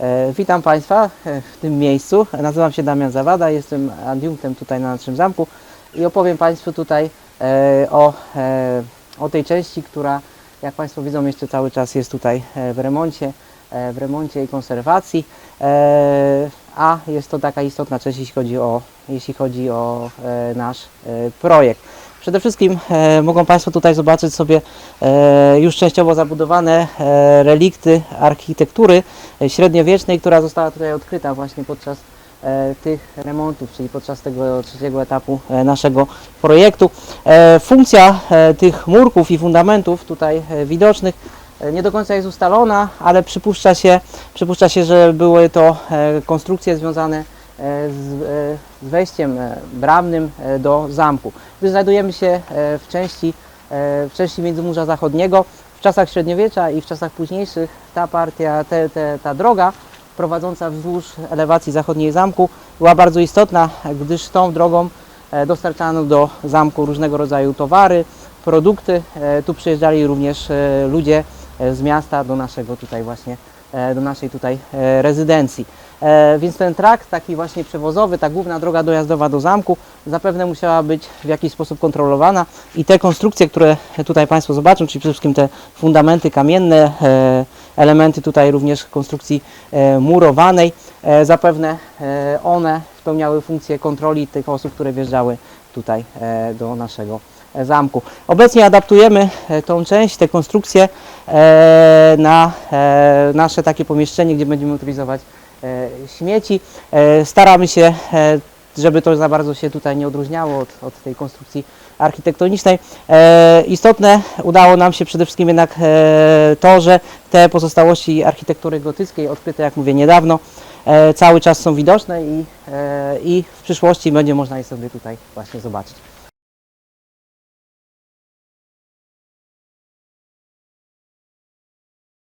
E, Witam Państwa e, w tym miejscu. Nazywam się Damian Zawada, jestem adiunktem tutaj na naszym zamku i opowiem Państwu tutaj e, o, o tej części, która jak Państwo widzą jeszcze cały czas jest tutaj w remoncie, w remoncie i konserwacji, a jest to taka istotna część, jeśli chodzi o, jeśli chodzi o nasz projekt. Przede wszystkim e, mogą Państwo tutaj zobaczyć sobie e, już częściowo zabudowane e, relikty architektury e, średniowiecznej, która została tutaj odkryta właśnie podczas e, tych remontów, czyli podczas tego trzeciego etapu e, naszego projektu. Funkcja tych murków i fundamentów tutaj widocznych nie do końca jest ustalona, ale przypuszcza się, przypuszcza się że były to konstrukcje związane z, e, z wejściem e, bramnym e, do zamku. Gdy znajdujemy się e, w części, e, w części Międzymurza Zachodniego, w czasach średniowiecza i w czasach późniejszych ta partia, te, te, ta droga prowadząca wzdłuż elewacji zachodniej zamku była bardzo istotna, gdyż tą drogą e, dostarczano do zamku różnego rodzaju towary, produkty. E, Tu przyjeżdżali również e, ludzie e, z miasta do naszego tutaj właśnie, e, do naszej tutaj e, rezydencji. E, Więc ten trakt taki właśnie przewozowy, ta główna droga dojazdowa do zamku zapewne musiała być w jakiś sposób kontrolowana i te konstrukcje, które tutaj Państwo zobaczą, czyli przede wszystkim te fundamenty kamienne, e, elementy tutaj również konstrukcji e, murowanej, e, zapewne e, one spełniały funkcję kontroli tych osób, które wjeżdżały tutaj e, do naszego e, zamku. Obecnie adaptujemy e, tą część, te konstrukcje e, na e, nasze takie pomieszczenie, gdzie będziemy utylizować e, śmieci. E, Staramy się, żeby to za bardzo się tutaj nie odróżniało od, od tej konstrukcji architektonicznej. Istotne udało nam się przede wszystkim jednak to, że te pozostałości architektury gotyckiej, odkryte jak mówię niedawno, cały czas są widoczne i, i w przyszłości będzie można je sobie tutaj właśnie zobaczyć.